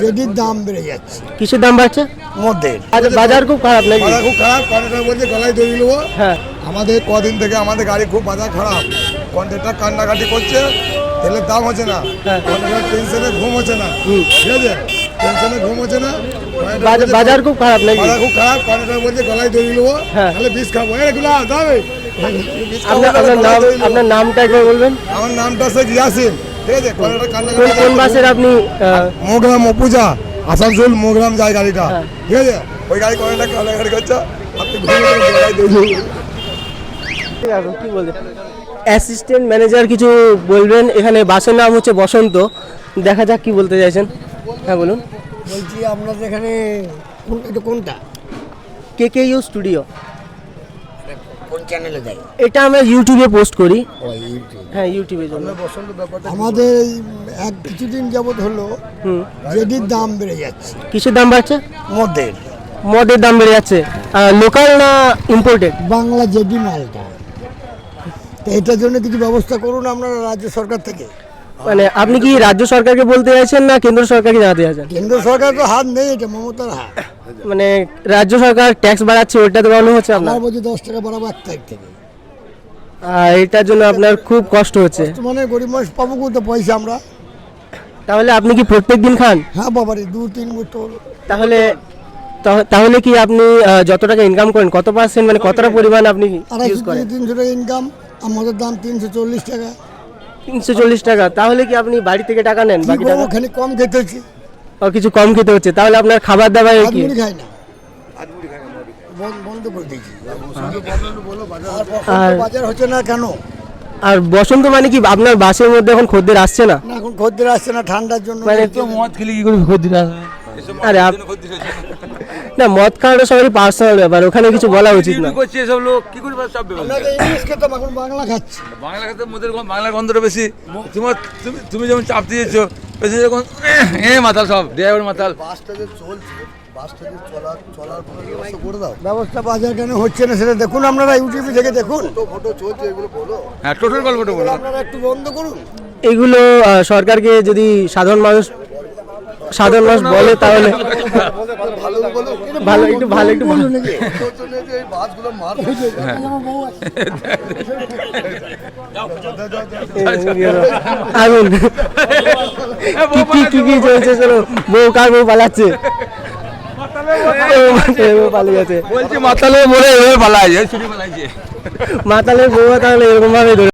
যেটির দাম বেড়ে যাচ্ছে। কিসের দাম বাড়ছে? মধ্যের বাজার- খুব খারাপ নাকি? বাজার খুব খারাপ কন্ট্রাক্টর বলছে গলায় দই নেব। হ্যাঁ। আমাদের কদিন থেকে আমাদের গাড়ি খুব বাজার খারাপ। কন্ট্রাক্টর কান্নাকাটি করছে তেলের দাম হচ্ছে না। হ্যাঁ। কন্ট্রাক্টর টেনশনে ঘুম হচ্ছে না। ঠিক আছে? টেনশনে ঘুম হচ্ছে না। বাজার- খুব খারাপ নাকি? বাজার খুব খারাপ কন্ট্রাক্টর বলছে গলায় দই নেব। হ্যাঁ। তাহলে বিষ খাব। এগুলো দাবে আপনার নামটা একবার বলবেন। আমার নামটা শেখ ইয়াসিন। কোন কোন বাসের আপনি মোগ্রাম অপুজা আসানসোল মোগ্রাম যায় গাড়িটা। হ্যাঁ। ঠিক আছে? ওই গাড়ি কন্ট্রাক্টর কান্নাকাটি করছে। কি বলবেন অ্যাসিস্ট্যান্ট ম্যানেজার কিছু বলবেন? এখানে বাসের নাম হচ্ছে বসন্ত। দেখা যাক কি বলতে চাইছেন। হ্যাঁ বলুন। বলছি আপনাদের এখানে কোন এটা কোনটা? K K U studio? কোন চ্যানেলে দেয় এটা আমরা ইউটিউবে পোস্ট করি। হ্যাঁ ইউটিউবের জন্য। আমাদের এক কিছুদিন যাবৎ হলো হুম। দাম বেড়ে যাচ্ছে। কিসের দাম বাড়ছে? মধ্যের মদের দাম বেড়ে যাচ্ছে। লোকাল না ইম্পোর্টেড বাংলা জেডি মালটা। তো এটার জন্য কিছু ব্যবস্থা করুন আপনারা রাজ্য সরকার থেকে। মানে আপনি কি রাজ্য সরকারকে বলতে চাইছেন না কেন্দ্র সরকারকে জানাতে চাইছেন? কেন্দ্র সরকার তো হাত নেই এটা মমতার হাত। মানে রাজ্য সরকার ট্যাক্স বাড়াচ্ছে ওইটা তো বাড়ানো হচ্ছে আপনার। বলছে দশ টাকা বাড়াবো এক তারিখ থেকে। এটার জন্য আপনার খুব কষ্ট হচ্ছে। মানে গরিব মানুষ পাবো কোথাও পয়সা আমরা। তাহলে আপনি কি প্রত্যেক দিন খান? হ্যাঁ বাবারে দু তিন বোতল তাহলে তাহলে কি আপনি যত টাকা ইনকাম করেন কত পার্সেন্ট মানে কতটা পরিমাণ আপনি ইউজ করেন? তিনশো টাকা ইনকাম আমাদের দাম তিনশো চল্লিশ টাকা। তিনশো চল্লিশ টাকা তাহলে কি আপনি বাড়ি থেকে টাকা নেন বাকি টাকা? ওখানে কম খেতেছি ও কিছু কম খেতে হচ্ছে তাহলে আপনার খাবার দাবার কি? খাই না। বন্ধ- বন্ধ করে দিয়েছি। আর আর- বাজার হচ্ছে না কেন? আর বসন্ত মানে কি আপনার বাসের মধ্যে এখন খদ্দের আসছে না? না এখন খদ্দের আসছে না ঠান্ডার জন্য মানে মদ খেলে কি করে খদ্দের আসবে? আরে না মদ খাওয়াটা সবারই পার্সোনাল ব্যাপার ওখানে কিছু বলা উচিত না। করছে এসব লোক কি করে সব ব্যাপার ইংলিশ খেতাম এখন বাংলা খাচ্ছি। বাংলা কথা মধ্যে বাংলা গন্ধটা বেশি। তোমার তুমি তুমি যেমন চাপ দিয়েছ যখন এ মাতাল সব ড্রাইভার মাতাল বাসটা যে চলছে বাসটা যে চলার চলার করে দাও ব্যবস্থা বাজার কেন হচ্ছে না সেটা দেখুন আপনারা ইউটিউবে থেকে দেখুন ফটো চলছে এগুলো বলো হ্যাঁ টোটাল গল্পটা বলো আপনারা একটু বন্ধ করুন এগুলো সরকারকে যদি সাধারণ মানুষ সাধারণ মানুষ বলে তাহলে ভালো একটু ভালো একটু ভালো এই আগুন কি কি কি কি চলছে চলো বউ কার বউ পালাচ্ছে? বলছি মাতালে মরে এভাবে পালাইছে মাতালের বউ তাহলে এরকম ভাবে